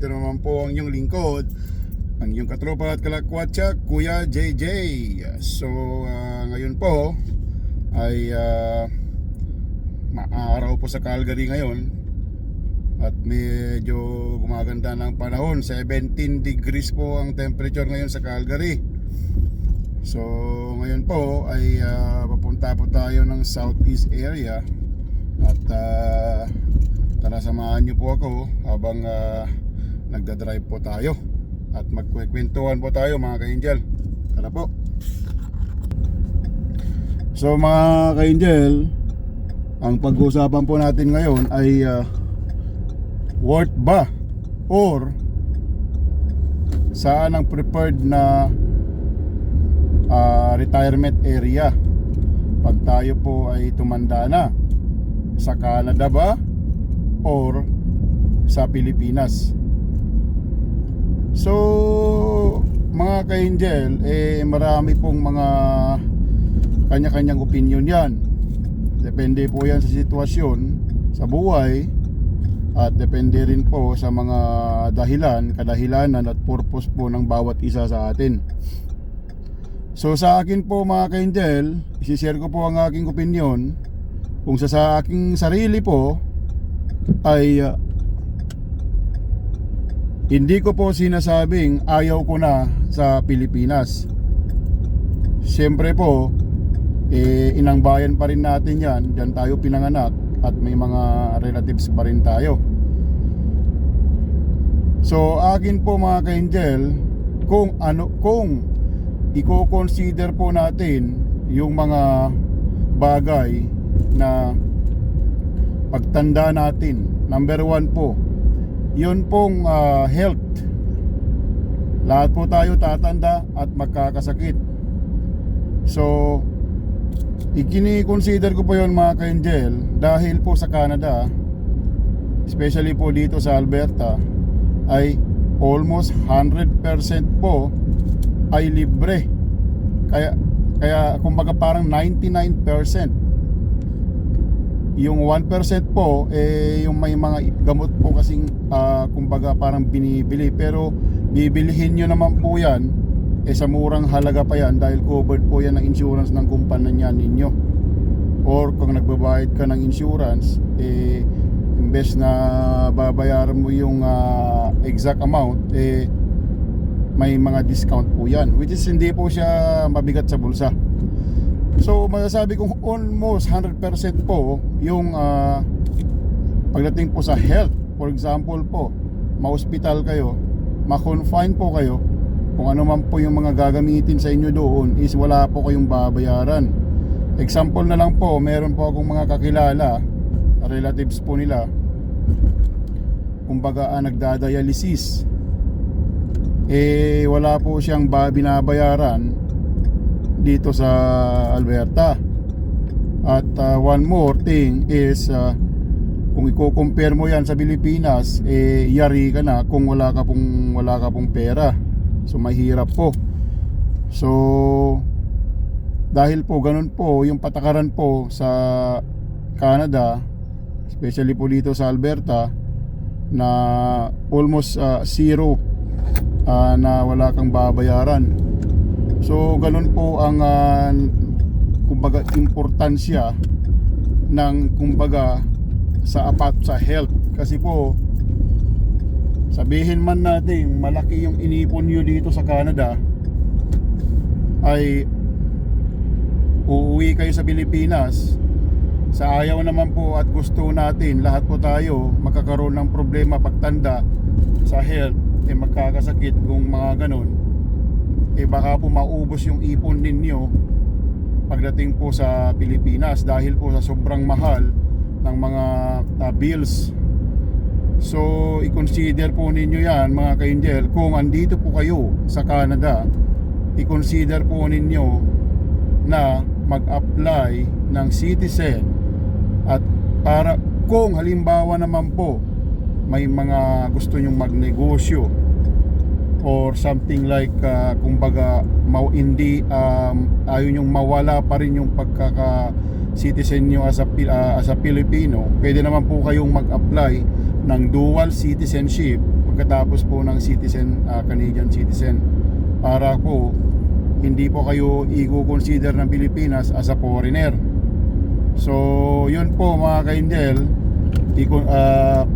Ito naman po ang inyong lingkod Ang inyong katropa at kalakwatsa Kuya JJ So ah, ngayon po Ay ah, Maaraw po sa Calgary ngayon At medyo gumaganda ng panahon. 17 degrees po ang temperature ngayon sa Calgary. So ngayon po ay ah, papunta po tayo ng southeast area At ah, Tara samahan niyo po ako habang ah, nagda-drive po tayo at magkwekwentuhan po tayo mga ka-angel. Tara po. So mga ka-angel, ang pag-uusapan po natin ngayon ay ah, worth ba or saan ang preferred na ah, retirement area pag tayo po ay tumanda na sa Canada ba or sa Pilipinas. So, mga ka-angel, eh marami pong mga kanya-kanyang opinion yan. Depende po yan sa sitwasyon, sa buhay, at depende rin po sa mga dahilan, kadahilanan at purpose po ng bawat isa sa atin. So sa akin po mga ka-angel, isishare ko po ang aking opinion. Kung sa, sa aking sarili po, ay hindi ko po sinasabing ayaw ko na sa Pilipinas. Siyempre po, eh, inang bayan pa rin natin yan. Diyan tayo pinanganak at may mga relatives pa rin tayo. So, akin po mga ka-angel, kung ano, kung i-consider po natin yung mga bagay na pagtanda natin. Number one po, yun pong ah, health. Lahat po tayo tatanda at magkakasakit. So, ikini-consider ko po yun mga ka-angel dahil po sa Canada, especially po dito sa Alberta, ay almost 100% po ay libre. Kaya, kaya kumbaga parang 99% yung 1% po eh yung may mga gamot po kasing ah, kumbaga parang binibili. Pero bibilihin nyo naman po yan eh sa murang halaga pa yan dahil covered po yan ng insurance ng kumpanya ninyo. Or kung nagbabayad ka ng insurance eh imbes na babayaran mo yung ah, exact amount eh may mga discount po yan which is hindi po siya mabigat sa bulsa So masasabi kong almost 100% po yung ah, pagdating po sa health. For example po, ma-hospital kayo, ma-confine po kayo, kung ano man po yung mga gagamitin sa inyo doon is wala po kayong babayaran. Example na lang po, meron po akong mga kakilala, relatives po nila, kumbaga ah, nagdadialysis. Eh wala po siyang ba binabayaran dito sa Alberta. At uh, one more thing is uh, kung i-compare mo 'yan sa Pilipinas, eh yari ka na kung wala ka pong wala ka pong pera. So mahirap po. So dahil po ganun po yung patakaran po sa Canada, especially po dito sa Alberta na almost uh, zero uh, na wala kang babayaran. So ganun po ang ah, kumbaga importansya ng kumbaga sa apat sa health. Kasi po sabihin man natin malaki yung inipon nyo dito sa Canada ay uuwi kayo sa Pilipinas sa ayaw naman po at gusto natin lahat po tayo magkakaroon ng problema pagtanda sa health eh magkakasakit kung mga ganon eh baka po maubos yung ipon ninyo pagdating po sa Pilipinas dahil po sa sobrang mahal ng mga uh, bills. So, i-consider po ninyo yan mga ka-angel kung andito po kayo sa Canada, i-consider po ninyo na mag-apply ng citizen at para kung halimbawa naman po may mga gusto nyong magnegosyo or something like uh, kumbaga maw, hindi um, ayaw yung mawala pa rin yung pagkaka citizen nyo as a, uh, as a Pilipino pwede naman po kayong mag-apply ng dual citizenship pagkatapos po ng citizen ah, Canadian citizen para po hindi po kayo i-consider ng Pilipinas as a foreigner. So, yun po mga ka-Angel. Iko- ah,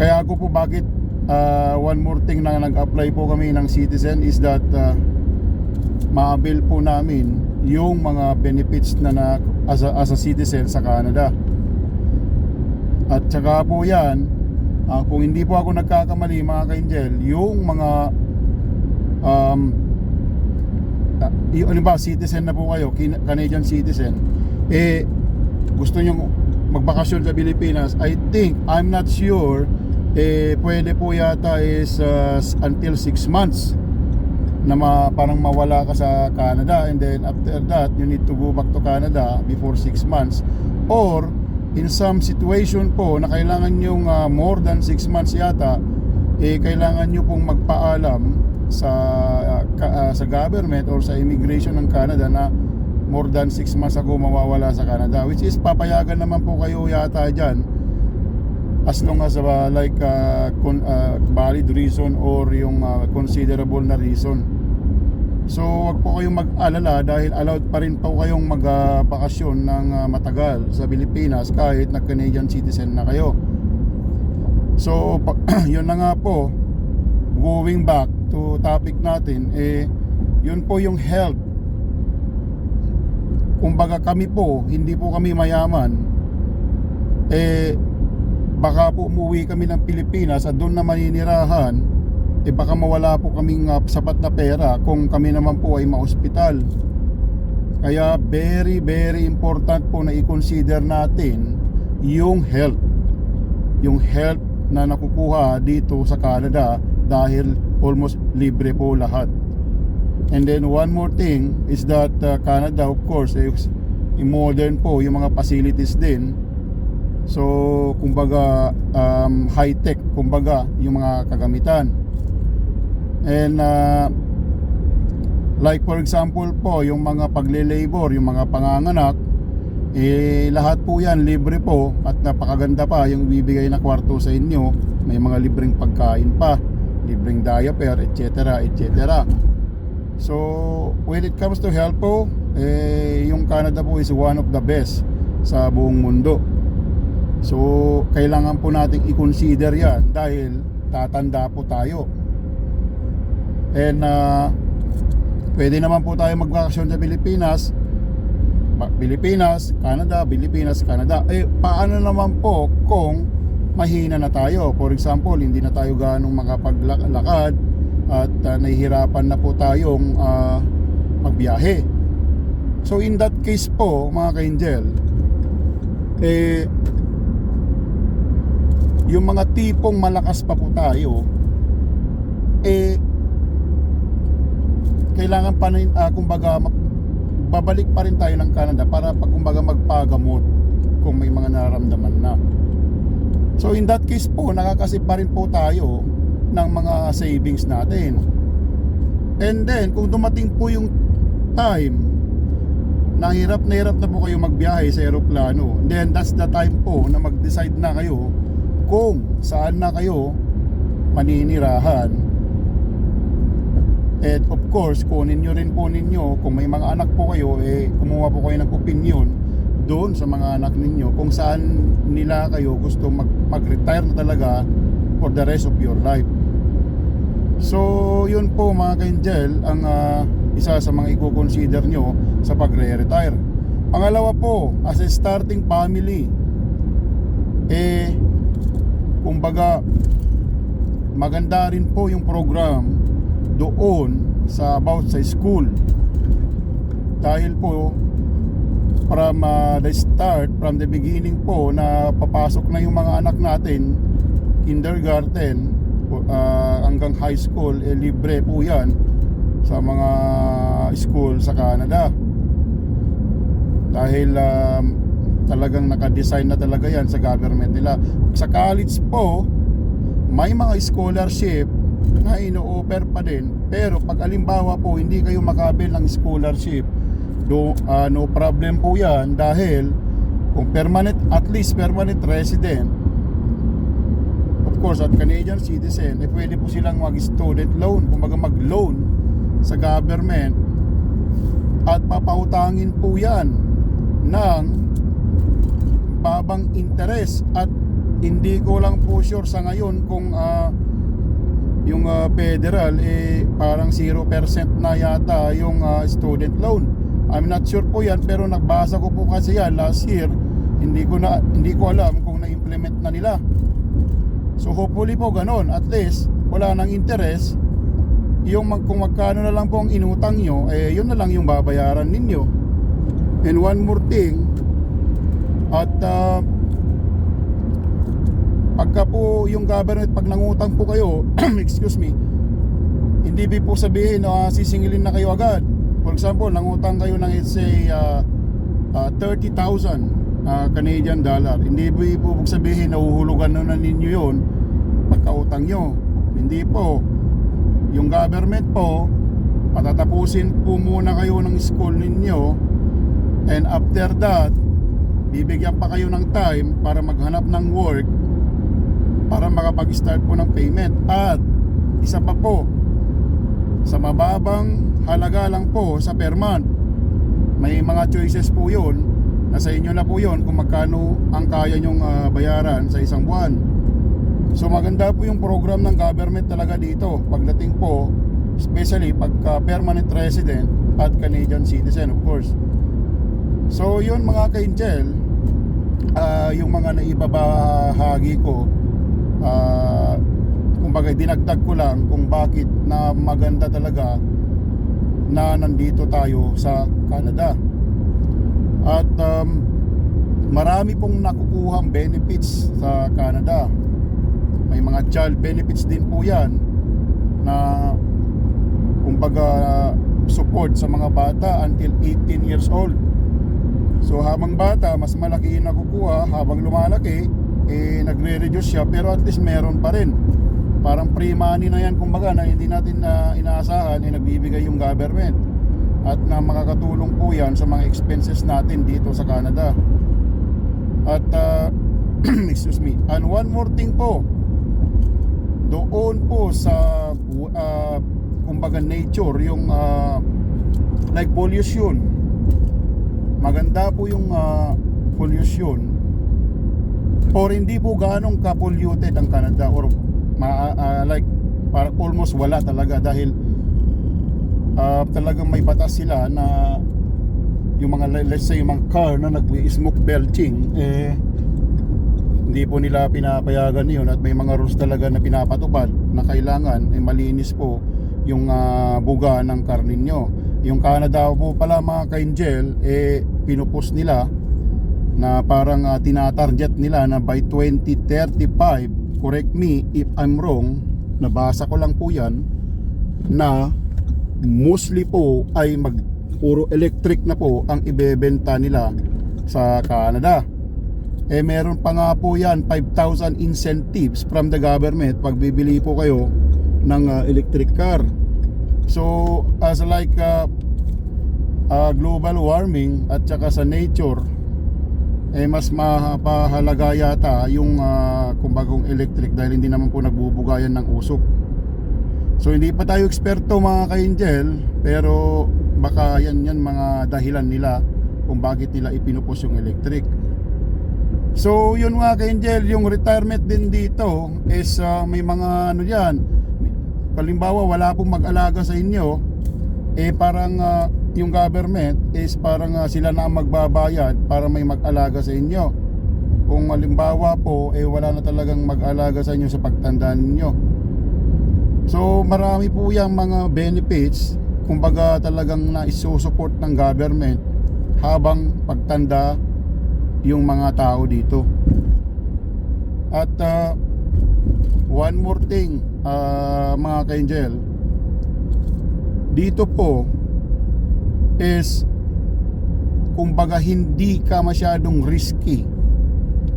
kaya ako po bakit ah, one more thing na nag-apply po kami ng citizen is that ah, ma-avail po namin yung mga benefits na, na as, a, as a citizen sa Canada. At saka po yan, ah, kung hindi po ako nagkakamali mga ka-Angel, yung mga um, uh, ano ba, citizen na po kayo, Canadian citizen, eh, gusto nyo magbakasyon sa Pilipinas, I think, I'm not sure, eh, pwede po yata is uh, until 6 months na ma, parang mawala ka sa Canada. And then after that, you need to go back to Canada before 6 months. Or in some situation po na kailangan yung more than 6 months yata eh kailangan nyo pong magpaalam sa ah, ka- ah, sa government or sa immigration ng Canada na more than 6 months ako mawawala sa Canada which is papayagan naman po kayo yata dyan as long as uh, like uh, con, uh, valid reason or yung uh, considerable na reason. So wag po kayong mag-alala dahil allowed pa rin po kayong magbakasyon ng uh, matagal sa Pilipinas kahit na Canadian citizen na kayo. So yun na nga po. Going back to topic natin eh yun po yung health. Kumbaga kami po hindi po kami mayaman. Eh baka po umuwi kami ng Pilipinas at doon na maninirahan eh baka mawala po kaming uh, sapat na pera kung kami naman po ay maospital. Kaya very very important po na i-consider natin yung health. Yung health na nakukuha dito sa Canada dahil almost libre po lahat. And then one more thing is that uh, Canada of course is modern po yung mga facilities din So, kumbaga um, high-tech, kumbaga yung mga kagamitan. And uh, like for example po, yung mga pagle-labor, yung mga panganganak, eh lahat po 'yan libre po at napakaganda pa yung bibigay na kwarto sa inyo. May mga libreng pagkain pa, libreng diaper, etc. etc. So, when it comes to health po, eh, yung Canada po is one of the best sa buong mundo. So, kailangan po nating i-consider yan dahil tatanda po tayo. And uh, pwede naman po tayo magbakasyon sa Pilipinas. Pilipinas, Canada, Pilipinas, Canada. Eh, paano naman po kung mahina na tayo? For example, hindi na tayo ganong makapaglakad at uh, nahihirapan na po tayong uh, magbiyahe. So in that case po, mga ka-angel, eh, yung mga tipong malakas pa po tayo eh kailangan pa rin ah, kumbaga babalik pa rin tayo ng Canada para pag kumbaga magpagamot kung may mga nararamdaman na. So in that case po nakakasip pa rin po tayo ng mga savings natin. And then kung dumating po yung time na hirap na hirap na po kayo magbiyahe sa eroplano then that's the time po na mag-decide na kayo kung saan na kayo maninirahan. At of course kunin nyo rin po ninyo kung may mga anak po kayo eh kumuha po kayo ng opinion doon sa mga anak ninyo kung saan nila kayo gusto mag, mag-retire na talaga for the rest of your life. So yun po mga ka-angel ang ah, isa sa mga i-consider nyo sa pagre-retire. Pangalawa po as a starting family eh kumbaga maganda rin po yung program doon sa about sa school. Dahil po from uh, the start from the beginning po na papasok na yung mga anak natin kindergarten uh, hanggang high school eh, libre po yan sa mga school sa Canada. Dahil um, talagang naka-design na talaga yan sa government nila. Sa college po, may mga scholarship na ino-offer pa din. Pero pag alimbawa po, hindi kayo makabil ng scholarship, do, ah, no problem po yan dahil kung permanent, at least permanent resident, course at Canadian citizen, eh pwede po silang mag-student loan, kumbaga mag-loan sa government at papautangin po yan ng babang interes at hindi ko lang po sure sa ngayon kung ah, yung ah, federal eh parang 0% na yata yung ah, student loan. I'm not sure po yan pero nagbasa ko po kasi yan last year. Hindi ko na hindi ko alam kung na-implement na nila. So hopefully po ganon. At least wala nang interest. Yung mag, kung magkano na lang po ang inutang nyo, eh yun na lang yung babayaran ninyo. And one more thing, at ah, pagka po yung government pag nangutang po kayo, excuse me, hindi bi po sabihin na sisingilin na kayo agad. For example, nangutang kayo ng let's say uh, uh, 30,000 uh, Canadian dollar. Hindi bi po sabihin na uhulugan na ninyo yun pagkautang nyo. Hindi po. Yung government po, patatapusin po muna kayo ng school ninyo and after that, bibigyan pa kayo ng time para maghanap ng work para makapag-start po ng payment. At isa pa po, sa mababang halaga lang po sa per month, may mga choices po yun. Nasa inyo na po yun kung magkano ang kaya nyong ah, bayaran sa isang buwan. So maganda po yung program ng government talaga dito. Pagdating po, especially pagka permanent resident at Canadian citizen of course. So yun mga ka-angel, ah, yung mga naibabahagi ko uh, kumbaga dinagdag ko lang kung bakit na maganda talaga na nandito tayo sa Canada. At um, marami pong nakukuhang benefits sa Canada. May mga child benefits din po yan na kumbaga support sa mga bata until 18 years old so habang bata mas malaki yung nakukuha. Habang lumalaki eh nagre-reduce siya. Pero at least meron pa rin. Parang free money na yan kumbaga na hindi natin na inaasahan eh nagbibigay yung government. At na makakatulong po yan sa mga expenses natin dito sa Canada. At uh, excuse me. And one more thing po. Doon po sa uh, kumbaga nature yung uh, like pollution maganda po yung uh, pollution or hindi po ganong ka-polluted ang Canada or ma, ah, like para almost wala talaga dahil ah, talagang may batas sila na yung mga let's say yung mga car na nag-smoke belching eh hindi po nila pinapayagan yun at may mga rules talaga na pinapatupad na kailangan eh, malinis po yung ah, buga ng car ninyo yung Canada po pala mga ka-angel eh pinupos nila na parang uh, tinatarget nila na by 2035 correct me if I'm wrong nabasa ko lang po yan na mostly po ay mag puro electric na po ang ibebenta nila sa Canada. Eh meron pa nga po yan 5,000 incentives from the government pag bibili po kayo ng uh, electric car so as like uh, uh, global warming at saka sa nature eh mas mapahalaga yata yung uh, kumbagong electric dahil hindi naman po nagbubugayan ng usok. So hindi pa tayo eksperto mga ka-angel pero baka yan yan mga dahilan nila kung bakit nila ipinupos yung electric. So yun mga ka-angel yung retirement din dito is uh, may mga ano yan kalimbawa wala pong mag-alaga sa inyo eh parang uh, yung government is parang uh, sila na ang magbabayad para may mag-alaga sa inyo. Kung halimbawa po eh wala na talagang mag-alaga sa inyo sa pagtanda ninyo. So marami po yung mga benefits kumbaga talagang na isusupport ng government habang pagtanda yung mga tao dito. At uh, one more thing uh, mga ka-angel. Dito po is kumbaga hindi ka masyadong risky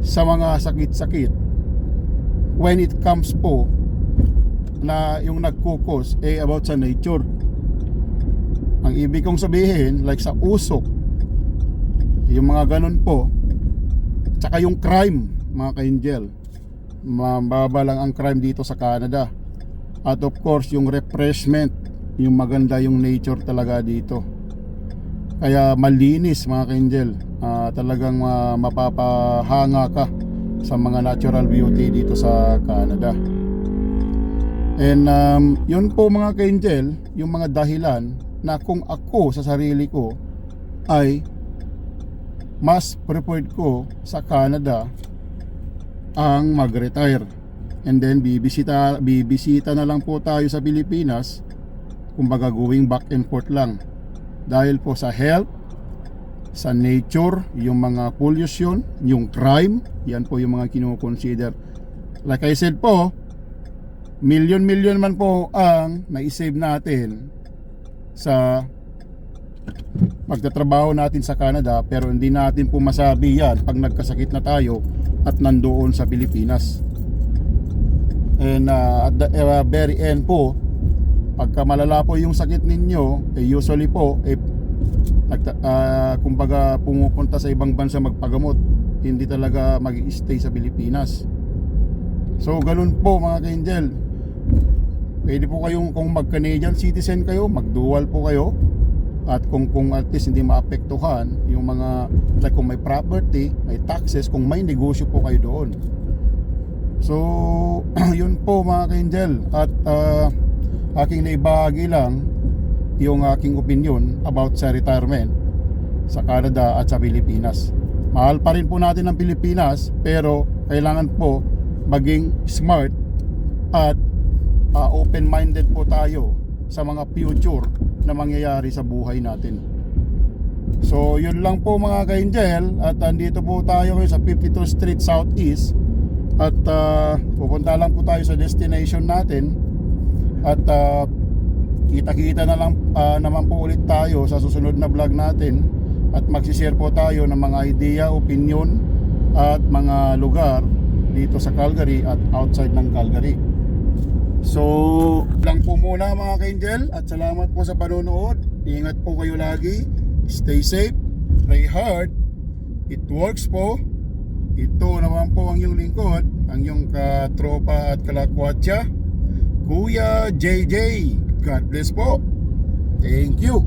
sa mga sakit-sakit. When it comes po na yung nagkukos eh about sa nature. Ang ibig kong sabihin like sa usok yung mga ganun po tsaka yung crime mga ka-angel mababa lang ang crime dito sa Canada. At of course, yung refreshment, yung maganda yung nature talaga dito. Kaya malinis mga ka-angel. Ah, talagang ah, mapapahanga ka sa mga natural beauty dito sa Canada. And um, yun po mga ka-angel, yung mga dahilan na kung ako sa sarili ko ay mas preferred ko sa Canada ang mag-retire. And then bibisita bibisita na lang po tayo sa Pilipinas kumbaga going back and forth lang. Dahil po sa health, sa nature, yung mga pollution, yung crime, yan po yung mga kino-consider. Like I said po, million-million man po ang naisave natin sa pagtatrabaho natin sa Canada pero hindi natin po masabi yan pag nagkasakit na tayo at nandoon sa Pilipinas. And uh, at the uh, very end po, pagka malala po yung sakit ninyo, eh, usually po, eh, ah, kumbaga pumupunta sa ibang bansa magpagamot, hindi talaga mag stay sa Pilipinas. So, ganun po mga ka-angel. Pwede po kayong, kung mag-Canadian citizen kayo, mag-dual po kayo. At kung, kung at least hindi maapektuhan yung mga, like kung may property, may taxes, kung may negosyo po kayo doon. So, yun po mga ka-angel. At ah, aking naibahagi lang yung aking opinion about sa retirement sa Canada at sa Pilipinas. Mahal pa rin po natin ang Pilipinas pero kailangan po maging smart at ah, open-minded po tayo sa mga future na mangyayari sa buhay natin. So yun lang po mga ka-angel at andito po tayo ngayon sa 52 Street Southeast at ah, pupunta lang po tayo sa destination natin at ah, kita-kita na lang ah, naman po ulit tayo sa susunod na vlog natin at magsishare po tayo ng mga idea, opinion at mga lugar dito sa Calgary at outside ng Calgary. So, lang po muna mga ka-angel at salamat po sa panonood. Ingat po kayo lagi. Stay safe. Pray hard. It works po. Ito naman po ang iyong lingkod, ang iyong katropa at kalakwatsa, Kuya JJ. God bless po. Thank you.